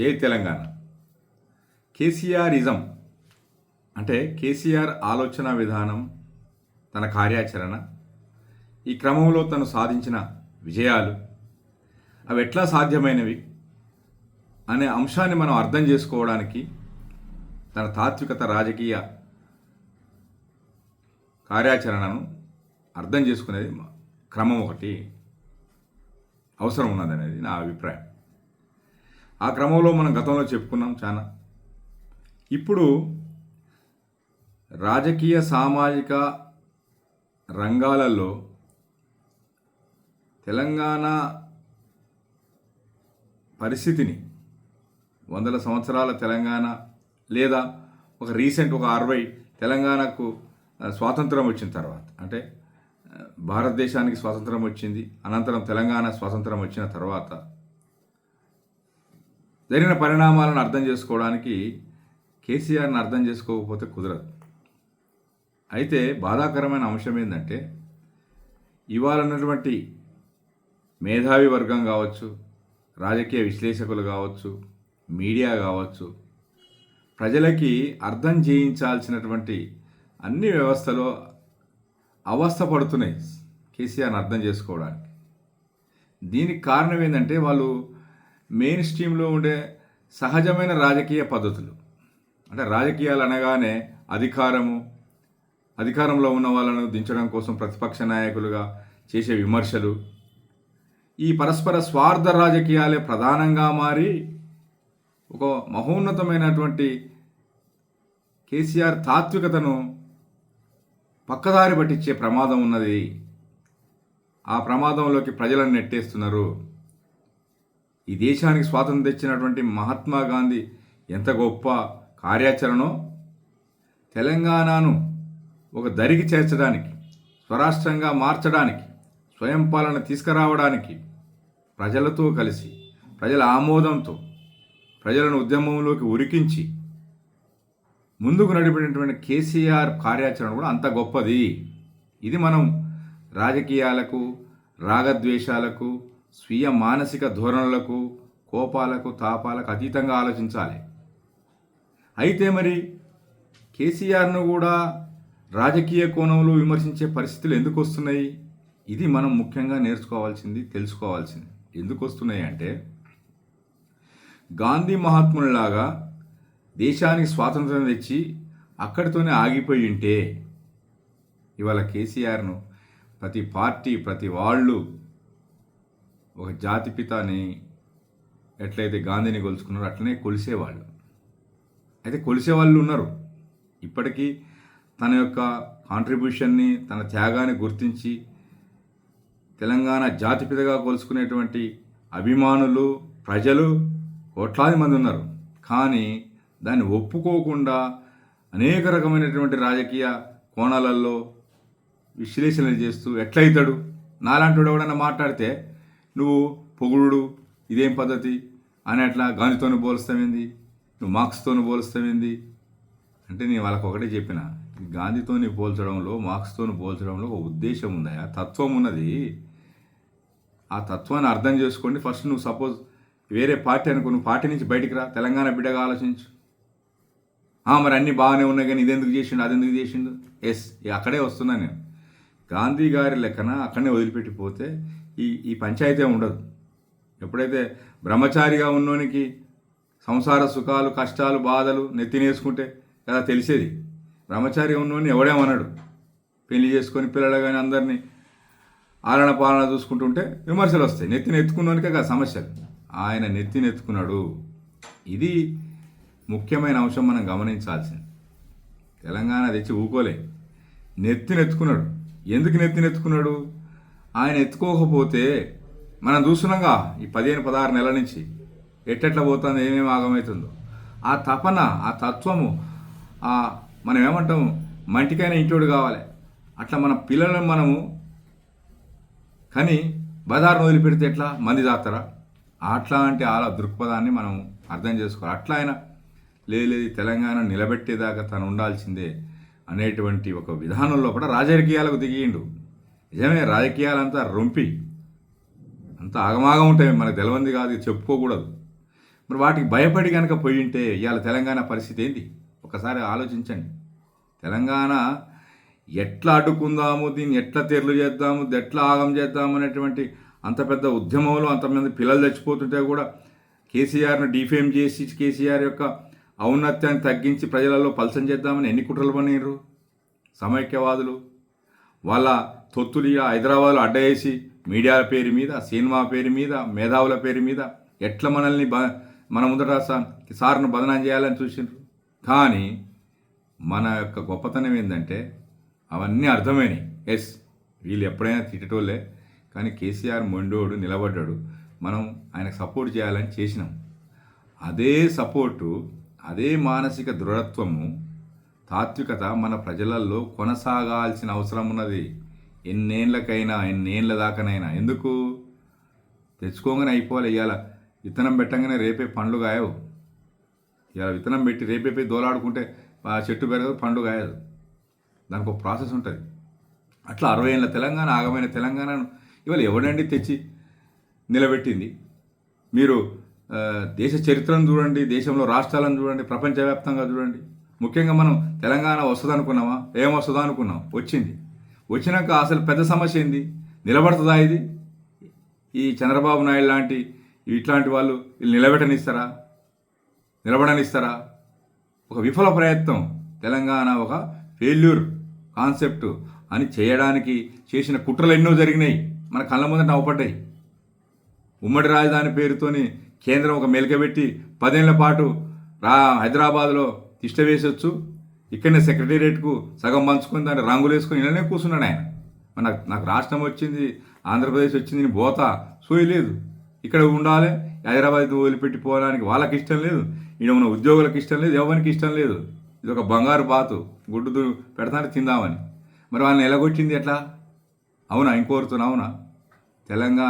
జై తెలంగాణ. కేసీఆరిజం అంటే కేసీఆర్ ఆలోచన విధానం తన కార్యాచరణ ఈ క్రమంలో తను సాధించిన విజయాలు అవి ఎట్లా సాధ్యమైనవి అనే అంశాన్ని మనం అర్థం చేసుకోవడానికి తన తాత్వికత రాజకీయ కార్యాచరణను అర్థం చేసుకునేది క్రమం ఒకటి అవసరం ఉన్నదనేది నా అభిప్రాయం. ఆ క్రమంలో మనం గతంలో చెప్పుకున్నాం చాలా. ఇప్పుడు రాజకీయ సామాజిక రంగాలలో తెలంగాణ పరిస్థితిని వందల సంవత్సరాల తెలంగాణ లేదా ఒక రీసెంట్ ఒక అరవై తెలంగాణకు స్వాతంత్రం వచ్చిన తర్వాత అంటే భారతదేశానికి స్వాతంత్రం వచ్చింది అనంతరం తెలంగాణ స్వాతంత్రం వచ్చిన తర్వాత జరిగిన పరిణామాలను అర్థం చేసుకోవడానికి కేసీఆర్ని అర్థం చేసుకోకపోతే కుదరదు. అయితే బాధాకరమైన అంశం ఏంటంటే ఇవాళ ఉన్నటువంటి మేధావి వర్గం కావచ్చు రాజకీయ విశ్లేషకులు కావచ్చు మీడియా కావచ్చు ప్రజలకి అర్థం చేయించాల్సినటువంటి అన్ని వ్యవస్థలో అవస్థ పడుతున్నాయి కేసీఆర్ని అర్థం చేసుకోవడానికి. దీనికి కారణం ఏంటంటే వాళ్ళు మెయిన్ స్ట్రీమ్లో ఉండే సహజమైన రాజకీయ పద్ధతులు. అంటే రాజకీయాలు అనగానే అధికారము అధికారంలో ఉన్న వాళ్ళను దించడం కోసం ప్రతిపక్ష నాయకులుగా చేసే విమర్శలు. ఈ పరస్పర స్వార్థ రాజకీయాలే ప్రధానంగా మారి ఒక మహోన్నతమైనటువంటి కేసీఆర్ తాత్వికతను పక్కదారి పట్టించే ప్రమాదం ఉన్నది. ఆ ప్రమాదంలోకి ప్రజలను నెట్టేస్తున్నారు. ఈ దేశానికి స్వాతంత్రం తెచ్చినటువంటి మహాత్మా గాంధీ ఎంత గొప్ప కార్యాచరణో తెలంగాణను ఒక దరికి చేర్చడానికి స్వరాష్ట్రంగా మార్చడానికి స్వయం పాలన తీసుకురావడానికి ప్రజలతో కలిసి ప్రజల ఆమోదంతో ప్రజలను ఉద్యమంలోకి ఉరికించి ముందుకు నడిపినటువంటి కేసీఆర్ కార్యాచరణ కూడా అంత గొప్పది. ఇది మనం రాజకీయాలకు రాగద్వేషాలకు స్వీయ మానసిక ధోరణులకు కోపాలకు తాపాలకు అతీతంగా ఆలోచించాలి. అయితే మరి కేసీఆర్ను కూడా రాజకీయ కోణంలో విమర్శించే పరిస్థితులు ఎందుకు వస్తున్నాయి? ఇది మనం ముఖ్యంగా నేర్చుకోవాల్సింది తెలుసుకోవాల్సింది. ఎందుకు వస్తున్నాయి అంటే గాంధీ మహాత్మునిలాగా దేశానికి స్వాతంత్రం తెచ్చి అక్కడితోనే ఆగిపోయి ఉంటే ఇవాళ కేసీఆర్ను ప్రతి పార్టీ ప్రతి వాళ్ళు ఒక జాతి పితాని ఎట్లయితే గాంధీని కొలుచుకున్నారో అట్లనే కొలిసేవాళ్ళు. అయితే కొలిసే వాళ్ళు ఉన్నారు. ఇప్పటికీ తన యొక్క కాంట్రిబ్యూషన్ని తన త్యాగాన్ని గుర్తించి తెలంగాణ జాతిపితగా కొలుసుకునేటువంటి అభిమానులు ప్రజలు కోట్లాది మంది ఉన్నారు. కానీ దాన్ని ఒప్పుకోకుండా అనేక రకమైనటువంటి రాజకీయ కోణాలలో విశ్లేషణలు చేస్తూ ఎట్లయితాడు? నాలాంటి ఎవడన్నా మాట్లాడితే నువ్వు పొగుడు ఇదేం పద్ధతి? అని అట్లా గాంధీతోని పోలుస్తామేంది నువ్వు మార్క్స్తోని పోలుస్తామేంది అంటే నేను వాళ్ళకి ఒకటే చెప్పిన గాంధీతోని పోల్చడంలో మార్క్స్తోని పోల్చడంలో ఒక ఉద్దేశం ఉందా? తత్వం ఉన్నది. ఆ తత్వాన్ని అర్థం చేసుకోండి. ఫస్ట్ నువ్వు సపోజ్ వేరే పార్టీ అనుకో నువ్వు పార్టీ నుంచి బయటికి రా. తెలంగాణ బిడ్డగా ఆలోచించు. మరి అన్నీ బాగానే ఉన్నాయి కానీ ఇదెందుకు చేసిండు అదెందుకు చేసిండు? ఎస్ అక్కడే వస్తున్నా నేను. గాంధీ గారి లెక్కన అక్కడనే వదిలిపెట్టిపోతే ఈ ఈ పంచాయతీ ఉండదు. ఎప్పుడైతే బ్రహ్మచారిగా ఉన్నోనికి సంసార సుఖాలు కష్టాలు బాధలు నెత్తినేసుకుంటే కదా తెలిసేది. బ్రహ్మచారిగా ఉన్నోని ఎవడేమన్నాడు పెళ్ళి చేసుకొని పిల్లలు కానీ అందరినీ ఆలన పాలన చూసుకుంటుంటే విమర్శలు వస్తాయి. నెత్తిని ఎత్తుకున్నోనికే కదా సమస్యలు. ఆయన నెత్తిని ఎత్తుకున్నాడు. ఇది ముఖ్యమైన అంశం మనం గమనించాల్సింది. తెలంగాణ తెచ్చి ఊకోలే. నెత్తిని ఎత్తుకున్నాడు. ఎందుకు నెత్తిని ఎత్తుకున్నాడు? ఆయన ఎత్తుకోకపోతే మనం చూస్తున్నాగా ఈ పదిహేను పదహారు నెలల నుంచి ఎట్టెట్లా పోతుంది ఏమేమి ఆగమవుతుందో. ఆ తపన ఆ తత్వము మనం ఏమంటాము మంటికైన ఇంటోడు కావాలి. అట్లా మన పిల్లలను మనము కానీ బజార్ను వదిలిపెడితే ఎట్లా? మంది దాస్తారా అట్లాంటి ఆల దృక్పథాన్ని మనం అర్థం చేసుకోవాలి. అట్లా ఆయన లేదు తెలంగాణ నిలబెట్టేదాకా తను ఉండాల్సిందే అనేటువంటి ఒక విధానంలో కూడా రాజకీయాలకు దిగిండు నిజమే రాజకీయాలంతా రొంపి. అంత ఆగమాగం ఉంటాయి మనకు తెలవంది కాదు చెప్పుకోకూడదు. మరి వాటికి భయపడి కనుక పోయి ఉంటే ఇవాళ తెలంగాణ పరిస్థితి ఏంది? ఒకసారి ఆలోచించండి. తెలంగాణ ఎట్లా అడ్డుకుందాము దీన్ని ఎట్లా తెరలు చేద్దాము ఎట్లా ఆగం చేద్దాము అనేటువంటి అంత పెద్ద ఉద్యమంలో అంతమంది పిల్లలు చచ్చిపోతుంటే కూడా కేసీఆర్ను డిఫేమ్ చేసి కేసీఆర్ యొక్క ఔన్నత్యాన్ని తగ్గించి ప్రజలలో పలసం చేద్దామని ఎన్ని కుట్రలు పనిరు సమైక్యవాదులు. వాళ్ళ తొత్తులు ఇక హైదరాబాద్లో అడ్డవేసి మీడియా పేరు మీద సినిమా పేరు మీద మేధావుల పేరు మీద ఎట్లా మనల్ని బ మన ముందట సార్ను బదనాం చేయాలని చూసిండ్రు. కానీ మన యొక్క గొప్పతనం ఏంటంటే అవన్నీ అర్థమైనాయి. ఎస్ వీళ్ళు ఎప్పుడైనా తిట్టేటోళ్ళే కానీ కేసీఆర్ మొండోడు నిలబడ్డాడు. మనం ఆయనకు సపోర్ట్ చేయాలని చేసినాం. అదే సపోర్టు అదే మానసిక దృఢత్వము తాత్వికత మన ప్రజలలో కొనసాగాల్సిన అవసరం ఉన్నది. ఎన్నేళ్ళకైనా ఎన్నేళ్ళ దాకానైనా. ఎందుకు? తెచ్చుకోగానే అయిపోవాలి ఇవాళ విత్తనం పెట్టంగానే రేపే పండ్లు కాయవు. ఇవాళ విత్తనం పెట్టి రేపే పోయి దోలాడుకుంటే ఆ చెట్టు పెరగదు పండు కాయదు. దానికి ఒక ప్రాసెస్ ఉంటుంది. అట్లా అరవై ఏళ్ళ తెలంగాణ ఆగమైన తెలంగాణను ఇవాళ ఎవడండి తెచ్చి నిలబెట్టింది? మీరు దేశ చరిత్రను చూడండి దేశంలో రాష్ట్రాలను చూడండి ప్రపంచవ్యాప్తంగా చూడండి. ముఖ్యంగా మనం తెలంగాణ వస్తుంది అనుకున్నామా ఏం వస్తుందా అనుకున్నాం వచ్చింది. వచ్చినాక అసలు పెద్ద సమస్య ఏంది? నిలబడుతుందా ఇది? ఈ చంద్రబాబు నాయుడు లాంటి ఇట్లాంటి వాళ్ళు వీళ్ళు నిలబెట్టనిస్తారా? నిలబడనిస్తారా? ఒక విఫల ప్రయత్నం. తెలంగాణ ఒక ఫెయిల్యూర్ కాన్సెప్ట్ అని చేయడానికి చేసిన కుట్రలు ఎన్నో జరిగినాయి. మన కళ్ళ ముందట నవ్వపడ్డాయి. ఉమ్మడి రాజధాని పేరుతోని కేంద్రం ఒక మెలకబెట్టి పదేళ్ళ పాటు రా హైదరాబాద్లో తిష్టవేసొచ్చు ఇక్కడనే సెక్రటేరియట్కు సగం పంచుకొని దాన్ని రంగులు వేసుకొని ఇళ్ళనే కూర్చున్నాడు ఆయన. నాకు నాకు రాష్ట్రం వచ్చింది ఆంధ్రప్రదేశ్ వచ్చింది నేను పోతా సోయి లేదు. ఇక్కడ ఉండాలి హైదరాబాద్ వదిలిపెట్టి పోవడానికి వాళ్ళకి ఇష్టం లేదు ఈయన ఉన్న ఉద్యోగులకు ఇష్టం లేదు ఎవరికి ఇష్టం లేదు. ఇది ఒక బంగారు బాతు గుడ్డు దు- పెడతానే తిందామని. మరి వాళ్ళని ఎలాగొచ్చింది ఎట్లా? అవునా ఇంకోరుతున్నా అవునా? తెలంగాణ